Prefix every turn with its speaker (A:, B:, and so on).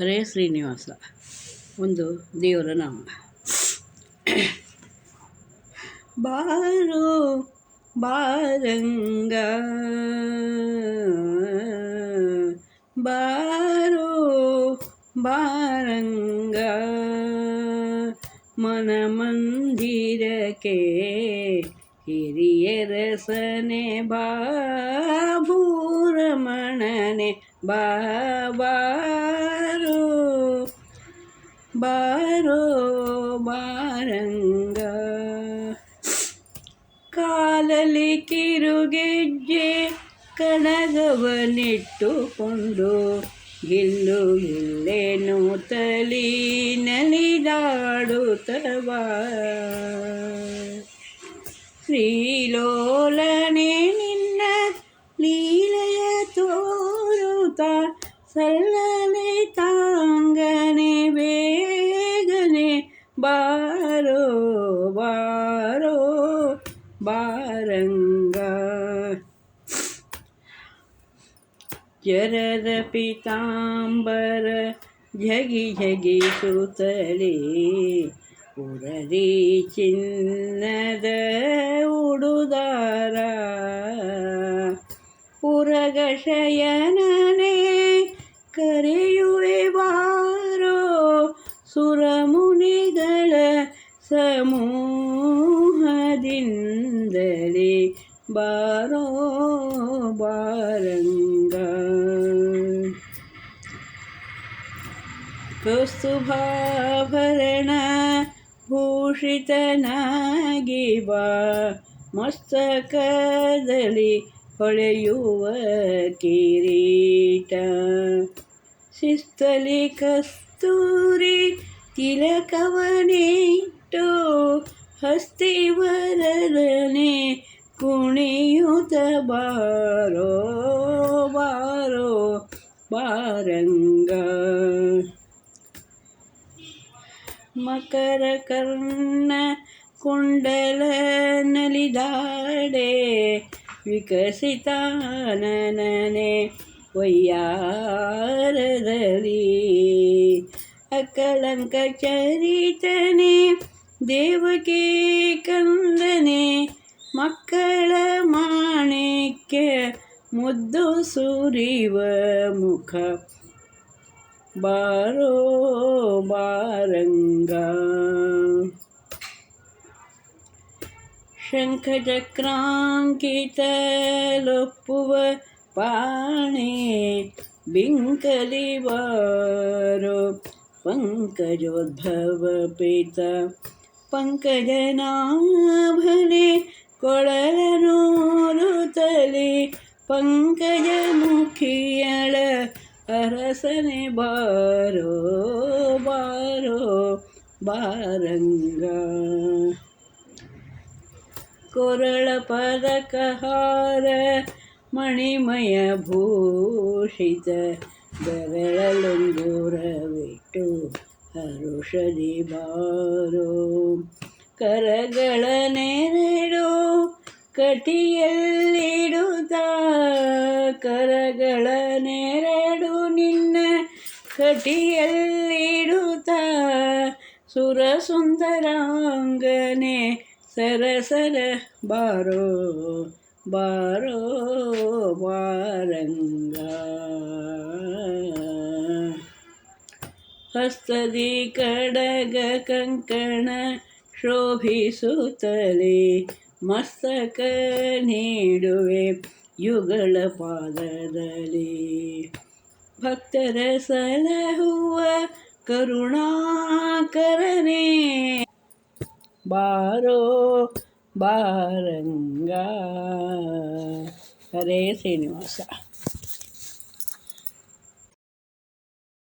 A: ಹರೇ ಶ್ರೀನಿವಾಸ. ಒಂದು ದೇವರ ನಾಮ. ಬಾರೋ ಬಾರಂಗ. ಬಾರೋ ಬಾರಂಗ. ಮನ ಮಂದಿರಕ್ಕೆ ಹಿರಿಯರಸನೆ ಬಾಬೂರಮಣನೆ. ಬಾರೋ ಬಾರಂಗ ಕಾಲಲಿ ಕಿರುಗೆಜ್ಜೆ ಕಣಗವನಿಟ್ಟುಕೊಂಡು ಗಿಲ್ಲು ಇಲ್ಲೇನು ತಲಿ ನಲಿದಾಡುತ್ತವ ಶ್ರೀಲೋಲನೆ ನಿನ್ನ ಲೀಲೆಯ ತೋರುತ್ತ, ಸಲ್ಲನೆ ತಾಂಗನೆ ಬೇಗನೆ ಬಾರೋ ಬಾರೋ ಬಾರಂಗ ಜರದ ಪಿತಾಂಬರ ಝಗಿ ಝಗಿಸುತ್ತಲೇ ಉರರಿ ಚಿನ್ನದ ಉಡುದಾರ ಉರಗಶಯನನೇ ಕರೆಯುವೆ ಬಾರೋ ಸುರಮುನಿಗಳ ಸಮೂಹದಿಂದಲೇ ಬಾರೋ ಬಾರಂಗ. ಕಸ್ತುಭಾಭರಣ ಭೂಷಿತನಾಗಿ ಬಾ ಮಸ್ತಕದಲ್ಲಿ ಹೊಳೆಯುವ ಕಿರೀಟ. ಶಿಸ್ತಲಿ ಕಸ್ತೂರಿ ತಿಲಕವನಿಟ್ಟು ಹಸ್ತಿವರದನೆ ಕುಣಿಯುತ ಬಾರೋ ಬಾರೋ ಬಾರಂಗ. ಮಕರ ಕರ್ಣ ಕುಂಡಲ ನಲಿದಾಡೆ ವಿಕಸಿತಾನನೆ ವಯ್ಯಾರದಲ್ಲಿ. ಅಕಲಂಕ ಚರಿತನೆ ದೇವಕಿ ಕಂದನೆ ಮಕ್ಕಳ ಮಾಣಿಕ್ಯ ಮುದ್ದು ಸುರಿವ ಮುಖ ಬಾರೋ ಬಾರಂಗ ಶಂಖಚಕ್ರಾಂಕಿತಲೊಪ್ಪುವ ಪಾಣಿ ಬಿಂಕಲಿ ಬಾರೋ ಪಂಕಜೋದ್ಭವ ಪಿತ ಪಂಕಜನಾಭನೆ ಕೊಳಲನೂರುತ್ತಲಿ ಪಂಕಜ ಮುಖಿಯಳ ಅರಸನೆ ಬಾರೋ ಬಾರೋ ಬಾರಂಗ ಕೊರಳ ಪದಕಹಾರ ಮಣಿಮಯ ಭೂಷಿತ ಬೆರಳಲುಂಗುರವಿಟ್ಟು ಹರುಷದಿ ಬಾರೋ ಕರಗಳ ನೆರಡು ಕಟಿಯಲ್ಲಿಡುತ್ತ ಕರಗಳ ನೆರಡು ನಿನ್ನ ಕಟಿಯಲ್ಲಿಡುತ್ತ ಸುರಸುಂದರಾಂಗನೆ ಸರಸರ ಬಾರೋ ಬಾರೋ ಬಾರಂಗ ಹಸ್ತದಿ ಕಡಗ ಕಂಕಣ ಶೋಭಿಸುತ್ತಲೇ ಮಸ್ತಕ ನೀಡುವೆ ಯುಗಳ ಪಾದದಲ್ಲಿ. ಭಕ್ತರ ಸಲಹುವ ಕರುಣಾಕರನೇ. ಬಾರೋ ಬಾರಂಗ. ಹರೇ ಶ್ರೀನಿವಾಸ.